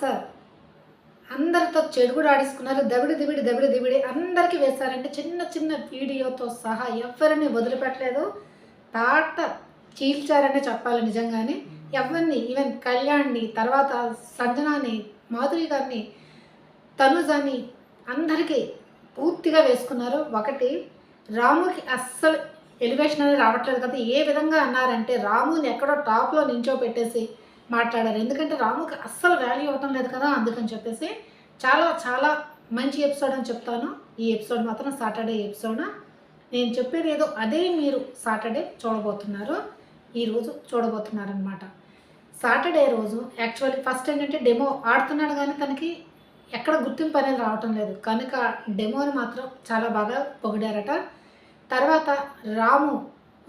Sir. అందరితో చెడు కూడా ఆడించుకున్నారు దబిడి దిబిడి దబిడి దిబిడి అందరికీ వేశారంటే చిన్న చిన్న వీడియోతో సహా ఎవరిని వదిలిపెట్టలేదు. తాట చీల్చారనే చెప్పాలి నిజంగానే. ఎవరిని? ఈవెన్ కళ్యాణ్ని తర్వాత సంజనాని మాధురి గారిని తనుజని అందరికీ పూర్తిగా వేసుకున్నారు. ఒకటి రాముకి అస్సలు ఎలివేషన్ అనేది రావట్లేదు కదా. ఏ విధంగా అన్నారంటే రాముని ఎక్కడో టాప్లో నించో పెట్టేసి మాట్లాడారు. ఎందుకంటే రాముకి అస్సలు వాల్యూ అవ్వటం లేదు కదా అందుకని చెప్పేసి చాలా చాలా మంచి ఎపిసోడ్ అని చెప్తాను. ఈ ఎపిసోడ్ మాత్రం సాటర్డే ఎపిసోడ్ నేను చెప్పేది ఏదో అదే మీరు సాటర్డే చూడబోతున్నారు. ఈరోజు చూడబోతున్నారనమాట సాటర్డే రోజు యాక్చువల్లీ ఫస్ట్ ఏంటంటే డెమో ఆడుతున్నాడు కానీ తనకి ఎక్కడ గుర్తింపు అనేది రావటం లేదు. కనుక డెమోని మాత్రం చాలా బాగా పొగిడారట. తర్వాత రాము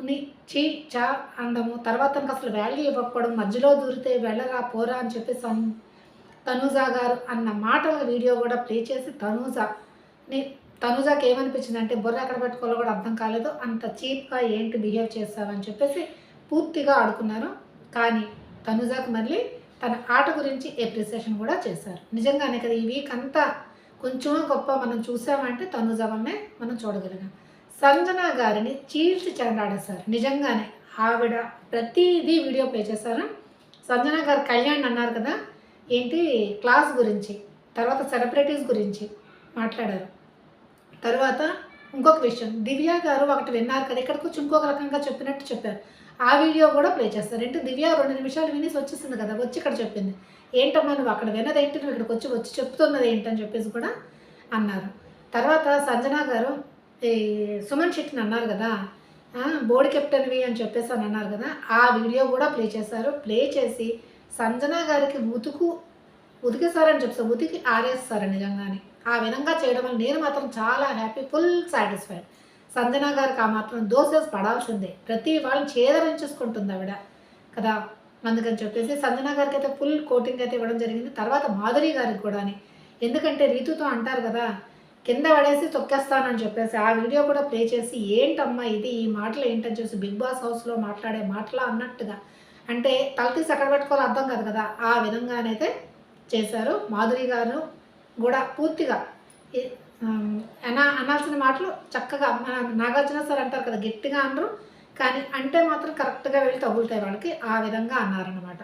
రాముని చీ చా అందము. తర్వాత తనకు అసలు వాల్యూ ఇవ్వకపోవడం మధ్యలో దూరితే వెళ్ళరా పోరా అని చెప్పి సం తనూజా గారు అన్న మాటల వీడియో కూడా ప్లే చేసి తనూజాని తనూజాకి ఏమనిపించింది అంటే బుర్ర ఎక్కడ పెట్టుకోవాలో కూడా అర్థం కాలేదు. అంత చీప్గా ఏంటి బిహేవ్ చేస్తావని చెప్పేసి పూర్తిగా ఆడుకున్నారు. కానీ తనుజాకి మళ్ళీ తన ఆట గురించి ఎప్రిసియేషన్ కూడా చేశారు. నిజంగానే కదా ఈ వీక్ అంతా కొంచెం గొప్ప మనం చూసామంటే తనుజా వల్లనే మనం చూడగలిగాం. సంజన గారిని చీల్చి చెండాడేశారు నిజంగానే ఆవిడ ప్రతిదీ వీడియో ప్లే చేశారు. సంజన గారు కళ్యాణ్ అన్నారు కదా ఏంటి క్లాస్ గురించి తర్వాత సెలబ్రిటీస్ గురించి మాట్లాడారు. తర్వాత ఇంకొక విషయం దివ్య గారు ఒకటి విన్నారు కదా ఇక్కడికి వచ్చి ఇంకొక రకంగా చెప్పినట్టు చెప్పారు. ఆ వీడియో కూడా ప్లే చేస్తారు. ఏంటి దివ్య రెండు నిమిషాలు వినేసి వచ్చేసింది కదా వచ్చి ఇక్కడ చెప్పింది. ఏంటమ్మా నువ్వు అక్కడ విన్నది ఏంటి? నువ్వు ఇక్కడికి వచ్చి వచ్చి చెప్తున్నది ఏంటని చెప్పేసి కూడా అన్నారు. తర్వాత సంజన గారు ఈ సుమన్ శెట్టిని అన్నారు కదా బోర్డు కెప్టెన్వి అని చెప్పేసి అని అన్నారు కదా ఆ వీడియో కూడా ప్లే చేశారు. ప్లే చేసి సంజన గారికి ఉతుకు ఉతికేశారని చెప్తారు ఉతికి ఆరేస్తారు నిజంగానే. ఆ విధంగా చేయడం వల్ల నేను మాత్రం చాలా హ్యాపీ ఫుల్ సాటిస్ఫైడ్. సంజన గారికి ఆ మాత్రం దోసెస్ పడాల్సిందే. ప్రతి వాళ్ళని చేదరించేసుకుంటుంది ఆవిడ కదా? అందుకని చెప్పేసి సంజన గారికి అయితే ఫుల్ కోటింగ్ అయితే ఇవ్వడం జరిగింది. తర్వాత మాధురి గారికి కూడాని. ఎందుకంటే రీతుతో అంటారు కదా కింద పడేసి తొక్కేస్తానని చెప్పేసి ఆ వీడియో కూడా ప్లే చేసి ఏంటమ్మా ఇది? ఈ మాటలు ఏంటని చూసి బిగ్ బాస్ హౌస్లో మాట్లాడే మాటలా అన్నట్టుగా. అంటే తలకి ఎక్కడ పెట్టుకోవాలో అర్థం కాదు కదా. ఆ విధంగానైతే చేశారు. మాధురి గారు కూడా పూర్తిగా అనా అనాల్సిన మాటలు చక్కగా మన నాగార్జున సార్ అంటారు కదా గట్టిగా అనరు. కానీ అంటే మాత్రం కరెక్ట్గా వెళ్ళి తగులుతాయి వాళ్ళకి. ఆ విధంగా అన్నారనమాట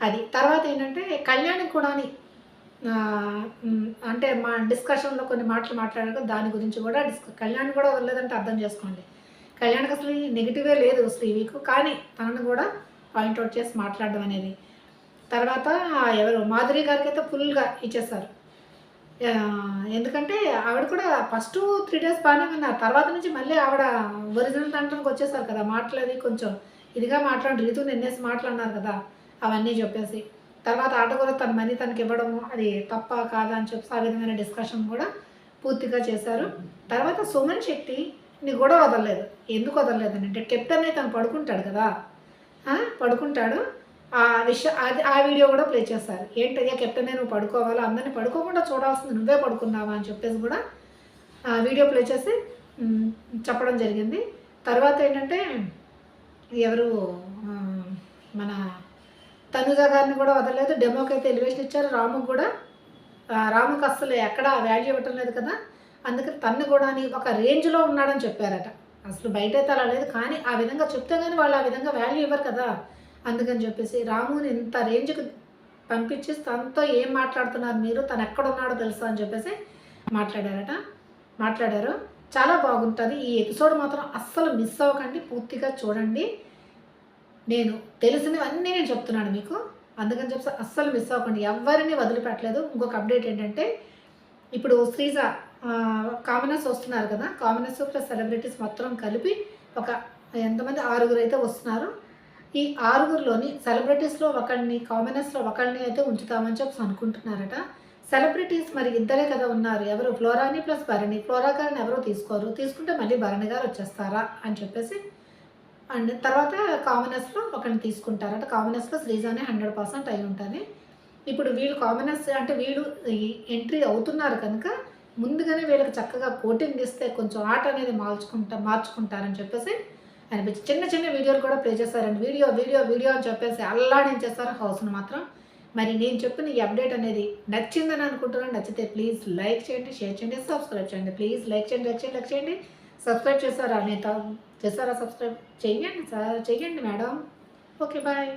అది తర్వాత ఏంటంటే కళ్యాణి కూడా అంటే మా డిస్కషన్లో కొన్ని మాటలు మాట్లాడారు దాని గురించి కూడా డిస్క కళ్యాణ్ కూడా వదలేదంటే అర్థం చేసుకోండి. కళ్యాణ్కి అసలు నెగిటివే లేదు శ్రీవికు కానీ తనను కూడా పాయింట్అవుట్ చేసి మాట్లాడడం అనేది. తర్వాత ఎవరు మాధురి గారికి అయితే ఫుల్గా ఇచ్చేసారు ఎందుకంటే ఆవిడ కూడా ఫస్ట్ త్రీ డేస్ బాగానే విన్నారు తర్వాత నుంచి మళ్ళీ ఆవిడ ఒరిజినల్ తంటానికి వచ్చేసారు కదా మాట్లాడి కొంచెం ఇదిగా మాట్లాడి రీతు నిన్నేసి మాట్లాడినారు కదా అవన్నీ చెప్పేసి. తర్వాత ఆట కూడా తన మనీ తనకి ఇవ్వడం అది తప్ప కాదా అని చెప్పి ఆ విధమైన డిస్కషన్ కూడా పూర్తిగా చేశారు. తర్వాత సుమన్ శెట్టిని కూడా వదలలేదు. ఎందుకు వదలలేదు అంటే కెప్టెన్ అయితే తను పడుకుంటాడు కదా. పడుకుంటాడు. ఆ విషయం అది ఆ వీడియో కూడా ప్లే చేస్తారు ఏంటయ్యా కెప్టెన్ నువ్వు పడుకోవాలా? అందరినీ పడుకోకుండా చూడాల్సింది నువ్వే పడుకున్నావా అని చెప్పేసి కూడా ఆ వీడియో ప్లే చేసి చెప్పడం జరిగింది. తర్వాత ఏంటంటే ఎవరు మన తనుజ గారిని కూడా వదలలేదు. డెమోకి అయితే ఎలివేషన్ ఇచ్చారు. రాముకు కూడా రాముకు అస్సలు ఎక్కడ వాల్యూ ఇవ్వటం లేదు కదా. అందుకని తన్ను కూడా ఒక రేంజ్లో ఉన్నాడని చెప్పారట. అసలు బయట అయితే అలా లేదు. కానీ ఆ విధంగా చెప్తే కానీ వాళ్ళు ఆ విధంగా వాల్యూ ఇవ్వరు కదా. అందుకని చెప్పేసి రాముని ఇంత రేంజ్కి పంపించి తనతో ఏం మాట్లాడుతున్నారు మీరు? తను ఎక్కడ ఉన్నాడో తెలుసా అని చెప్పేసి మాట్లాడారట. మాట్లాడారు. చాలా బాగుంటుంది. ఈ ఎపిసోడ్ మాత్రం అస్సలు మిస్ అవ్వకండి. పూర్తిగా చూడండి. నేను తెలిసినవన్నీ నేను చెప్తున్నాను మీకు. అందుకని చెప్పి అస్సలు మిస్ అవ్వకండి. ఎవరిని వదిలిపెట్టలేదు. ఇంకొక అప్డేట్ ఏంటంటే ఇప్పుడు శ్రీజ కామనర్స్ వస్తున్నారు కదా? కామనర్స్ ప్లస్ సెలబ్రిటీస్ మొత్తం కలిపి ఒక ఎంతమంది? ఆరుగురు అయితే వస్తున్నారు. ఈ ఆరుగురిలోని సెలబ్రిటీస్లో ఒకరిని కామనర్స్లో ఒకరిని అయితే ఉంచుతామని చెప్పి అనుకుంటున్నారట. సెలబ్రిటీస్ మరి ఇద్దరే కదా ఉన్నారు. ఎవరు? ఫ్లోరాని ప్లస్ భరణి. ఫ్లోరా గారిని ఎవరు తీసుకోరు. తీసుకుంటే మళ్ళీ భరణి గారు వచ్చేస్తారా అని చెప్పేసి అండ్ తర్వాత కామనర్స్లో ఒకరిని తీసుకుంటారట కామనర్స్లో శ్రీజానే హండ్రెడ్ పర్సెంట్ అయి ఉంటుంది. ఇప్పుడు వీళ్ళు కామనర్స్ అంటే వీళ్ళు ఎంట్రీ అవుతున్నారు కనుక ముందుగానే వీళ్ళకి చక్కగా కోటింగ్ ఇస్తే కొంచెం ఆట అనేది మార్చుకుంటా మార్చుకుంటారని చెప్పేసి అనిపించి చిన్న చిన్న వీడియోలు కూడా ప్లే చేస్తారండి. వీడియో వీడియో వీడియో అని చెప్పేసి అల్లాడించేస్తారు హౌస్ను మాత్రం. మరి నేను చెప్పిన ఈ అప్డేట్ అనేది నచ్చిందని అనుకుంటున్నాను. నచ్చితే ప్లీజ్ లైక్ చేయండి షేర్ చేయండి సబ్స్క్రైబ్ చేయండి. ప్లీజ్ లైక్ చేయండి లైక్ చేయండి లైక్ చేయండి. సబ్స్క్రైబ్ చేశారా అనేత? చేశారా సబ్స్క్రైబ్ చేయండి సార్ చేయండి మేడం. Okay bye